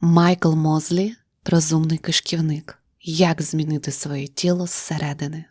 Майкл Мозлі розумний кишківник. Як змінити своє тіло зсередини.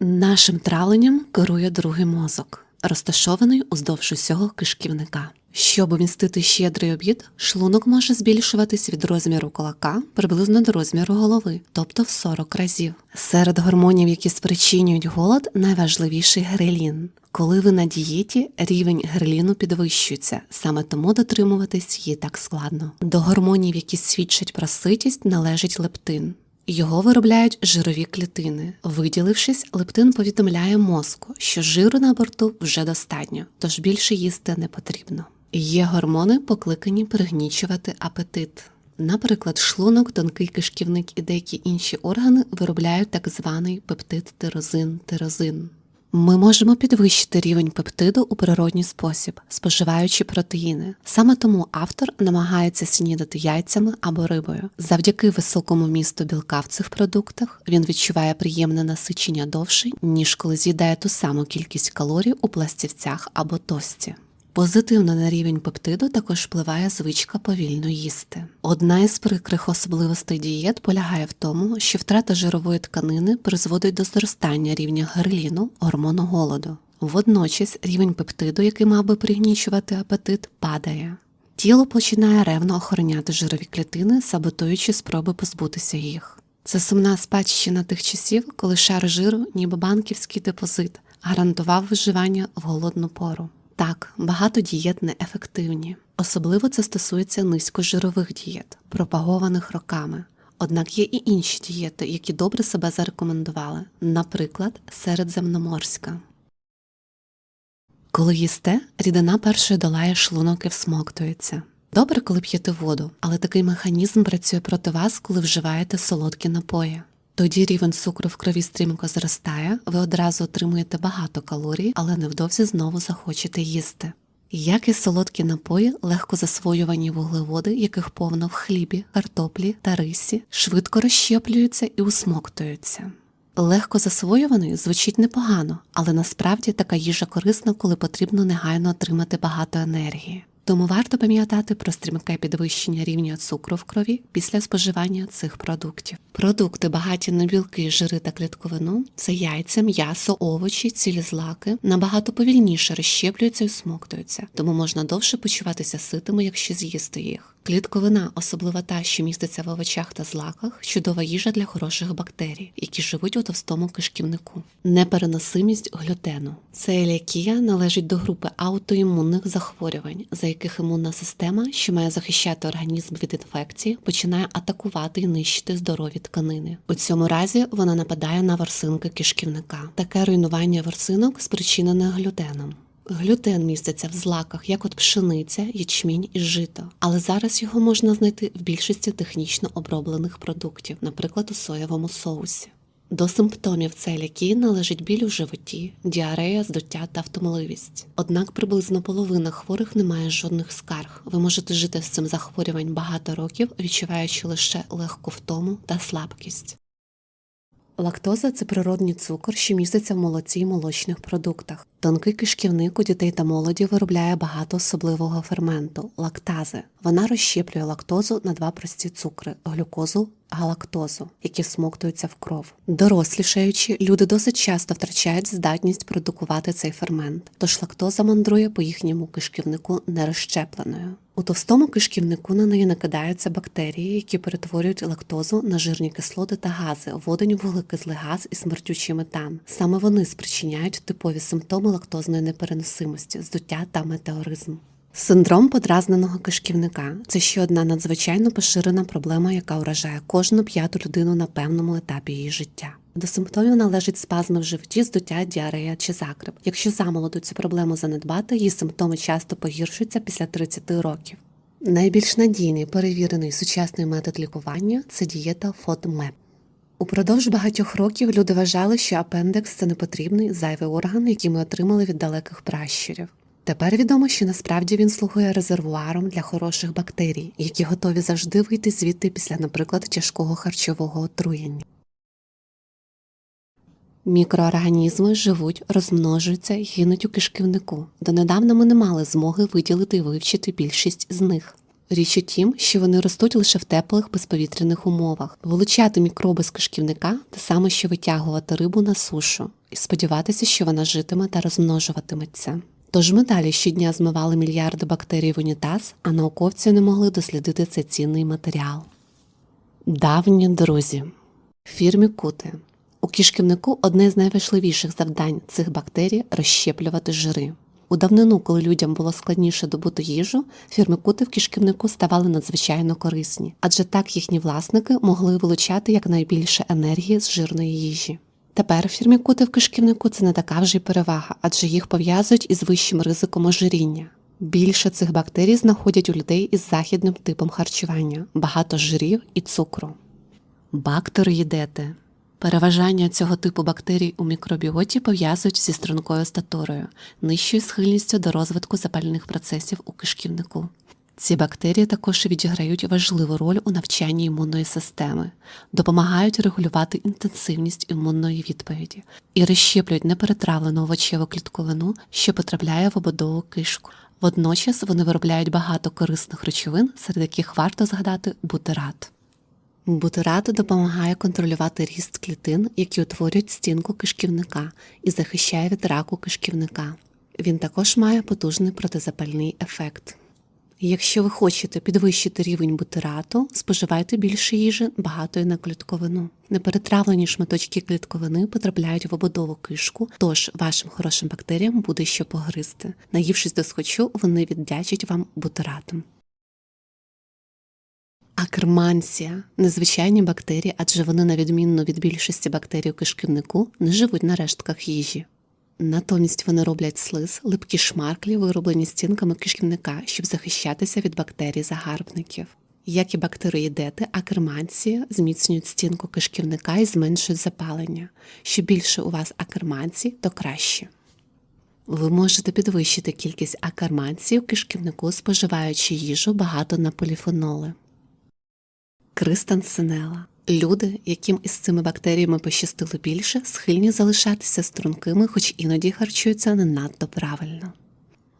Нашим травленням керує другий мозок, розташований уздовж усього кишківника. Щоб умістити щедрий обід, шлунок може збільшуватись від розміру кулака приблизно до розміру голови, тобто в 40 разів. Серед гормонів, які спричинюють голод, найважливіший грелін. Коли ви на дієті, рівень греліну підвищується, саме тому дотримуватись її так складно. До гормонів, які свідчать про ситість, належить лептин. Його виробляють жирові клітини. Виділившись, лептин повідомляє мозку, що жиру на борту вже достатньо, тож більше їсти не потрібно. Є гормони, покликані пригнічувати апетит. Наприклад, шлунок, тонкий кишківник і деякі інші органи виробляють так званий пептид тирозин тирозин. Ми можемо підвищити рівень пептиду у природній спосіб, споживаючи протеїни. Саме тому автор намагається снідати яйцями або рибою. Завдяки високому місту білка в цих продуктах він відчуває приємне насичення довше, ніж коли з'їдає ту саму кількість калорій у пластівцях або тості. Позитивно на рівень пептиду також впливає звичка повільно їсти. Одна із прикрих особливостей дієт полягає в тому, що втрата жирової тканини призводить до зростання рівня греліну, гормону голоду. Водночас рівень пептиду, який мав би пригнічувати апетит, падає. Тіло починає ревно охороняти жирові клітини, саботуючи спроби позбутися їх. Це сумна спадщина тих часів, коли шар жиру, ніби банківський депозит, гарантував виживання в голодну пору. Так, багато дієт неефективні. Особливо це стосується низькожирових дієт, пропагованих роками. Однак є і інші дієти, які добре себе зарекомендували, наприклад, середземноморська. Коли їсте, рідина першою долає шлунок і всмоктується. Добре, коли п'єте воду, але такий механізм працює проти вас, коли вживаєте солодкі напої. Тоді рівень цукру в крові стрімко зростає, ви одразу отримуєте багато калорій, але невдовзі знову захочете їсти. Як і солодкі напої, легко засвоювані вуглеводи, яких повно в хлібі, картоплі та рисі, швидко розщеплюються і усмоктуються. Легко засвоюваний звучить непогано, але насправді така їжа корисна, коли потрібно негайно отримати багато енергії. Тому варто пам'ятати про стрімке підвищення рівня цукру в крові після споживання цих продуктів. Продукти, багаті на білки, жири та клітковину, це яйця, м'ясо, овочі, цілі злаки, набагато повільніше розщеплюються і смоктуються, тому можна довше почуватися ситими, якщо з'їсти їх. Клітковина, особливо та, що міститься в овочах та злаках, чудова їжа для хороших бактерій, які живуть у товстому кишківнику. Непереносимість глютену. Целіакія належить до групи аутоімунних захворювань, за яких імунна система, що має захищати організм від інфекції, починає атакувати і нищити здорові тканини. У цьому разі вона нападає на ворсинки кишківника. Таке руйнування ворсинок спричинене глютеном. Глютен міститься в злаках, як от пшениця, ячмінь і жито, але зараз його можна знайти в більшості технічно оброблених продуктів, наприклад, у соєвому соусі. До симптомів целіакії належить біль у животі, діарея, здуття та втомливість. Однак приблизно половина хворих не має жодних скарг. Ви можете жити з цим захворюванням багато років, відчуваючи лише легку втому та слабкість. Лактоза це природній цукор, що міститься в молоці й молочних продуктах. Тонкий кишківник у дітей та молоді виробляє багато особливого ферменту лактази. Вона розщеплює лактозу на два прості цукри глюкозу галактозу, які всмоктуються в кров. Дорослішаючи, люди досить часто втрачають здатність продукувати цей фермент, тож лактоза мандрує по їхньому кишківнику нерозщепленою. У товстому кишківнику на неї накидаються бактерії, які перетворюють лактозу на жирні кислоти та гази, водень вуглекислий газ і смертючий метан. Саме вони спричиняють типові симптоми лактозної непереносимості, здуття та метеоризм. Синдром подразненого кишківника це ще одна надзвичайно поширена проблема, яка вражає кожну п'яту людину на певному етапі її життя. До симптомів належать спазми в животі, здуття, діарея чи закрип. Якщо замолоду цю проблему занедбати, її симптоми часто погіршуються після 30 років. Найбільш надійний перевірений сучасний метод лікування це дієта FODMAP. Упродовж багатьох років люди вважали, що апендекс це непотрібний зайвий орган, який ми отримали від далеких пращурів. Тепер відомо, що насправді він слугує резервуаром для хороших бактерій, які готові завжди вийти звідти після, наприклад, тяжкого харчового отруєння. Мікроорганізми живуть, розмножуються і гинуть у кишківнику. Донедавна ми не мали змоги виділити і вивчити більшість з них. Річ у тім, що вони ростуть лише в теплих безповітряних умовах. Вилучати мікроби з кишківника те саме, що витягувати рибу на сушу, і сподіватися, що вона житиме та розмножуватиметься. Тож ми далі щодня змивали мільярди бактерій в унітаз, а науковці не могли дослідити цей цінний матеріал. Давні друзі. Фірмі Кути. У кишківнику одне з найважливіших завдань цих бактерій розщеплювати жири. У давнину, коли людям було складніше добути їжу, фірмикути в кишківнику ставали надзвичайно корисні, адже так їхні власники могли вилучати якнайбільше енергії з жирної їжі. Тепер фірмікути в кишківнику це не така вже й перевага, адже їх пов'язують із вищим ризиком ожиріння. Більше цих бактерій знаходять у людей із західним типом харчування, багато жирів і цукру. Бактероїдети. Переважання цього типу бактерій у мікробіоті пов'язують зі стрункою статурою, нижчою схильністю до розвитку запальних процесів у кишківнику. Ці бактерії також відіграють важливу роль у навчанні імунної системи, допомагають регулювати інтенсивність імунної відповіді і розщеплюють неперетравлену овочеву клітковину, що потрапляє в ободову кишку. Водночас вони виробляють багато корисних речовин, серед яких варто згадати бутират. Бутират допомагає контролювати ріст клітин, які утворюють стінку кишківника і захищає від раку кишківника. Він також має потужний протизапальний ефект. Якщо ви хочете підвищити рівень бутирату, споживайте більше їжі, багатої на клітковину. Неперетравлені шматочки клітковини потрапляють в ободову кишку, тож вашим хорошим бактеріям буде що погризти. Наївшись до схочу, вони віддячать вам бутиратом. Акермансія незвичайні бактерії, адже вони, на відмінно від більшості бактерій у кишківнику, не живуть на рештках їжі. Натомість вони роблять слиз, липкі шмарклі, вироблені стінками кишківника, щоб захищатися від бактерій загарбників. Як і бактероїдети, акерманції зміцнюють стінку кишківника і зменшують запалення. Що більше у вас акерманцій, то краще. Ви можете підвищити кількість акерманцій у кишківнику, споживаючи їжу багато на поліфеноли. Кристансинела. Люди, яким із цими бактеріями пощастило більше, схильні залишатися стрункими, хоч іноді харчуються не надто правильно.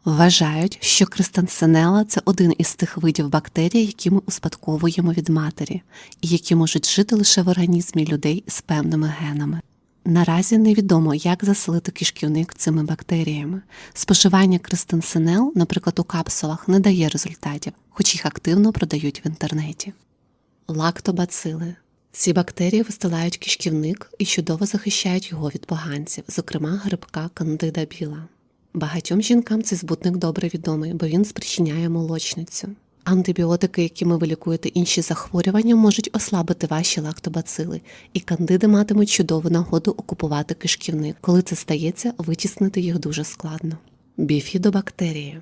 Вважають, що кристансинела це один із тих видів бактерій, які ми успадковуємо від матері, і які можуть жити лише в організмі людей з певними генами. Наразі невідомо, як заселити кишківник цими бактеріями. Споживання кристансинел, наприклад, у капсулах, не дає результатів, хоч їх активно продають в інтернеті. Лактобацили. Ці бактерії вистилають кишківник і чудово захищають його від поганців, зокрема грибка кандида біла. Багатьом жінкам цей збутник добре відомий, бо він спричиняє молочницю. Антибіотики, якими ви лікуєте інші захворювання, можуть ослабити ваші лактобацили, і кандиди матимуть чудову нагоду окупувати кишківник. Коли це стається, витіснити їх дуже складно. Біфідобактерії.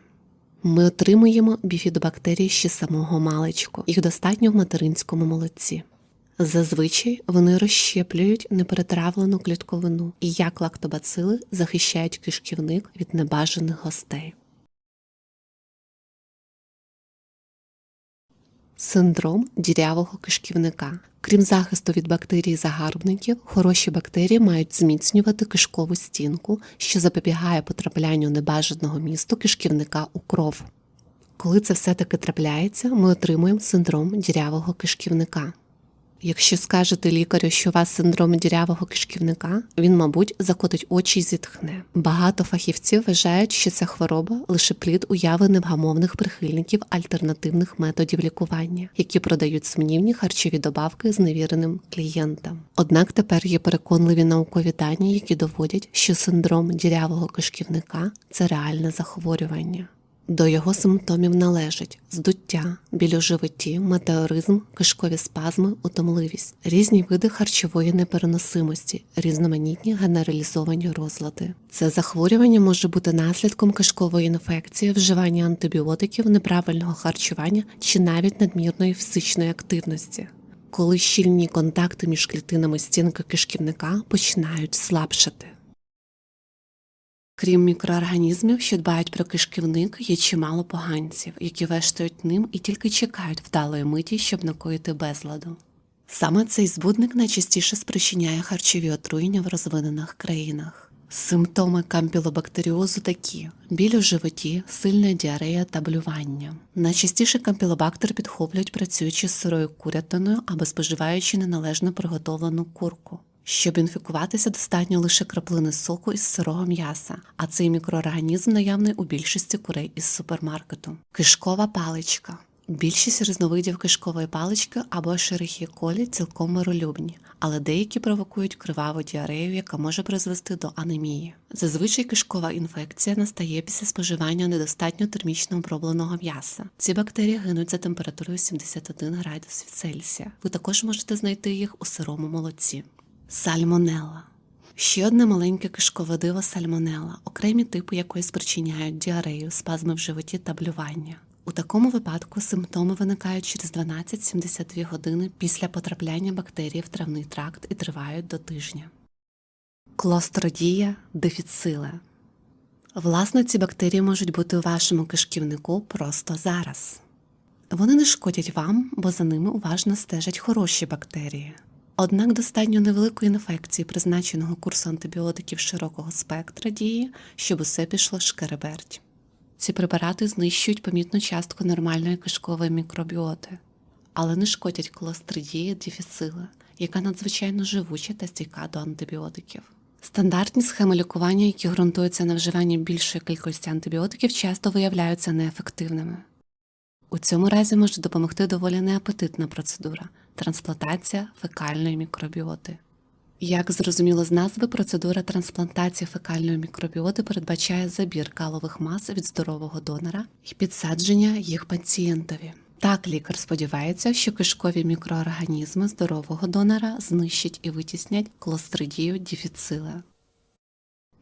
Ми отримуємо біфідобактерії ще самого маличку. Їх достатньо в материнському молоці. Зазвичай вони розщеплюють неперетравлену клітковину і як лактобацили захищають кишківник від небажаних гостей. Синдром дірявого кишківника. Крім захисту від бактерій загарбників, хороші бактерії мають зміцнювати кишкову стінку, що запобігає потраплянню небажаного місту кишківника у кров. Коли це все-таки трапляється, ми отримуємо синдром дірявого кишківника. Якщо скажете лікарю, що у вас синдром дірявого кишківника, він, мабуть, закотить очі й зітхне. Багато фахівців вважають, що ця хвороба лише плід уяви невгамовних прихильників альтернативних методів лікування, які продають сумнівні харчові добавки зневіреним клієнтам. Однак тепер є переконливі наукові дані, які доводять, що синдром дірявого кишківника це реальне захворювання. До його симптомів належать здуття, біль у животі, метеоризм, кишкові спазми, утомливість, різні види харчової непереносимості, різноманітні генералізовані розлади. Це захворювання може бути наслідком кишкової інфекції, вживання антибіотиків, неправильного харчування чи навіть надмірної фізичної активності. Коли щільні контакти між клітинами стінки кишківника починають слабшати. Крім мікроорганізмів, що дбають про кишківник, є чимало поганців, які вештають ним і тільки чекають вдалої миті, щоб накоїти безладу. Саме цей збудник найчастіше спричиняє харчові отруєння в розвинених країнах. Симптоми кампілобактеріозу такі: біль у животі, сильна діарея та блювання. Найчастіше кампілобактер підхоплюють працюючи з сирою курятиною або споживаючи неналежно приготовлену курку. Щоб інфікуватися, достатньо лише краплини соку із сирого м'яса, а цей мікроорганізм наявний у більшості курей із супермаркету. Кишкова паличка. Більшість різновидів кишкової палички або шерихі-колі цілком миролюбні, але деякі провокують криваву діарею, яка може призвести до анемії. Зазвичай кишкова інфекція настає після споживання недостатньо термічно обробленого м'яса. Ці бактерії гинуть за температурою 71 градусів Цельсія. Ви також можете знайти їх у сирому молоці. Сальмонелла. Ще одне маленьке кишкове диво сальмонелла, окремі типи якої спричиняють діарею, спазми в животі та блювання. У такому випадку симптоми виникають через 12-72 години після потрапляння бактерії в травний тракт і тривають до тижня. Клостродія дефіцила. Власне, ці бактерії можуть бути у вашому кишківнику просто зараз. Вони не шкодять вам, бо за ними уважно стежать хороші бактерії. Однак достатньо невеликої інфекції призначеного курсу антибіотиків широкого спектра дії, щоб усе пішло шкереберть. Ці препарати знищують помітну частку нормальної кишкової мікробіоти, але не шкодять колостридії діфіцила, яка надзвичайно живуча та стійка до антибіотиків. Стандартні схеми лікування, які ґрунтуються на вживанні більшої кількості антибіотиків, часто виявляються неефективними. У цьому разі може допомогти доволі неапетитна процедура трансплантація фекальної мікробіоти. Як зрозуміло з назви, процедура трансплантації фекальної мікробіоти передбачає забір калових мас від здорового донора і підсадження їх пацієнтові. Так, лікар сподівається, що кишкові мікроорганізми здорового донора знищать і витіснять клостридію діфіцила.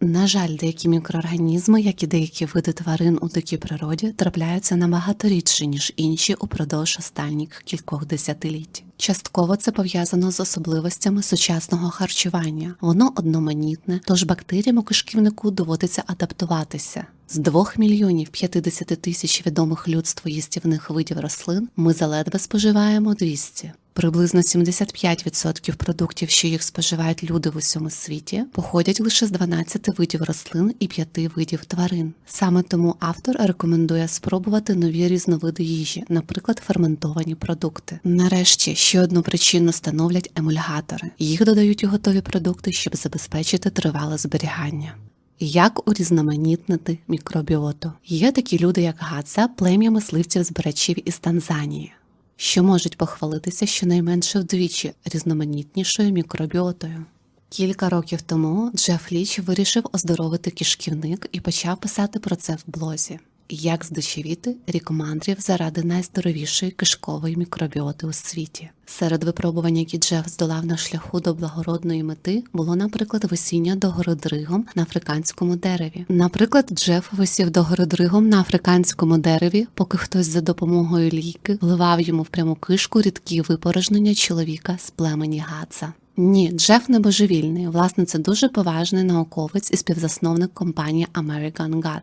На жаль, деякі мікроорганізми, як і деякі види тварин у дикій природі, трапляються набагато рідше, ніж інші упродовж останніх кількох десятиліть. Частково це пов'язано з особливостями сучасного харчування. Воно одноманітне, тож бактеріям у кишківнику доводиться адаптуватися. З 2 мільйонів 50 тисяч відомих людству їстівних видів рослин ми заледве споживаємо 200. Приблизно 75% продуктів, що їх споживають люди в усьому світі, походять лише з 12 видів рослин і 5 видів тварин. Саме тому автор рекомендує спробувати нові різновиди їжі, наприклад, ферментовані продукти. Нарешті ще одну причину становлять емульгатори. Їх додають у готові продукти, щоб забезпечити тривале зберігання. Як урізноманітнити мікробіоту? Є такі люди, як Гадза, плем'я мисливців-збирачів із Танзанії, що можуть похвалитися щонайменше вдвічі різноманітнішою мікробіотою. Кілька років тому Джеф Ліч вирішив оздоровити кишківник і почав писати про це в блозі. Як здичавіти рік мандрів заради найздоровішої кишкової мікробіоти у світі. Серед випробувань, які Джеф здолав на шляху до благородної мети, було, наприклад, висіння догородригом на африканському дереві. Наприклад, Джеф висів догородригом на африканському дереві, поки хтось за допомогою лійки вливав йому в пряму кишку рідкі випорожнення чоловіка з племені Гадза. Ні, Джеф не божевільний. Власне, це дуже поважний науковець і співзасновник компанії American God.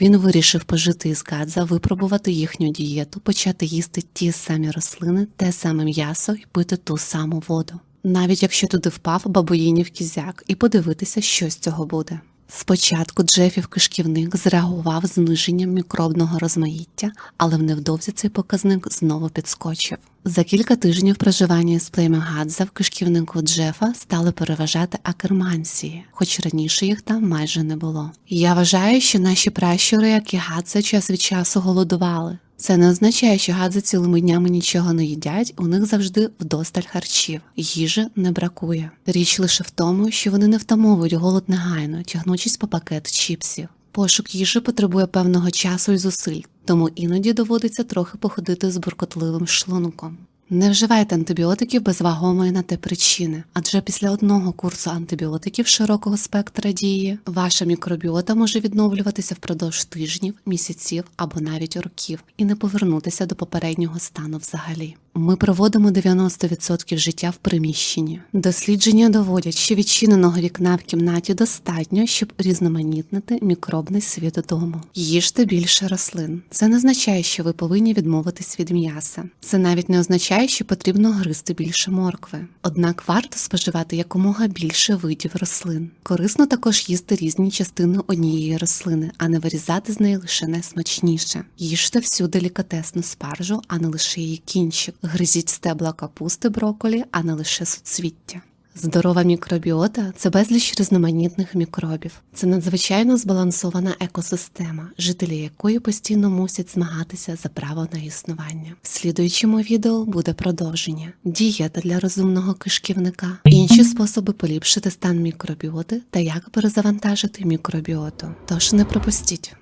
Він вирішив пожити із Гадза, випробувати їхню дієту, почати їсти ті самі рослини, те саме м'ясо і пити ту саму воду. Навіть якщо туди впав бабуїнів кізяк, і подивитися, що з цього буде. Спочатку Джефів кишківник зреагував зниженням мікробного розмаїття, але невдовзі цей показник знову підскочив. За кілька тижнів проживання з плем'я в кишківнику Джефа стали переважати акермансії, хоч раніше їх там майже не було. Я вважаю, що наші пращури, як і Гадза, час від часу голодували. Це не означає, що гадзи цілими днями нічого не їдять, у них завжди вдосталь харчів, їжі не бракує. Річ лише в тому, що вони не втамовують голод негайно, тягнучись по пакет чіпсів. Пошук їжі потребує певного часу і зусиль, тому іноді доводиться трохи походити з буркотливим шлунком. Не вживайте антибіотиків без вагомої на те причини, адже після одного курсу антибіотиків широкого спектра дії ваша мікробіота може відновлюватися впродовж тижнів, місяців або навіть років і не повернутися до попереднього стану взагалі. Ми проводимо 90% життя в приміщенні. Дослідження доводять, що відчиненого вікна в кімнаті достатньо, щоб різноманітнити мікробний світ дому. Їжте більше рослин. Це не означає, що ви повинні відмовитись від м'яса. Це навіть не означає, що потрібно гризти більше моркви. Однак варто споживати якомога більше видів рослин. Корисно також їсти різні частини однієї рослини, а не вирізати з неї лише найсмачніше. Їжте всю делікатесну спаржу, а не лише її кінчик. Гризіть стебла капусти броколі, а не лише суцвіття. Здорова мікробіота це безліч різноманітних мікробів. Це надзвичайно збалансована екосистема, жителі якої постійно мусять змагатися за право на існування. В слідуючому відео буде продовження, дієта для розумного кишківника, інші способи поліпшити стан мікробіоти та як перезавантажити мікробіоту. Тож не пропустіть.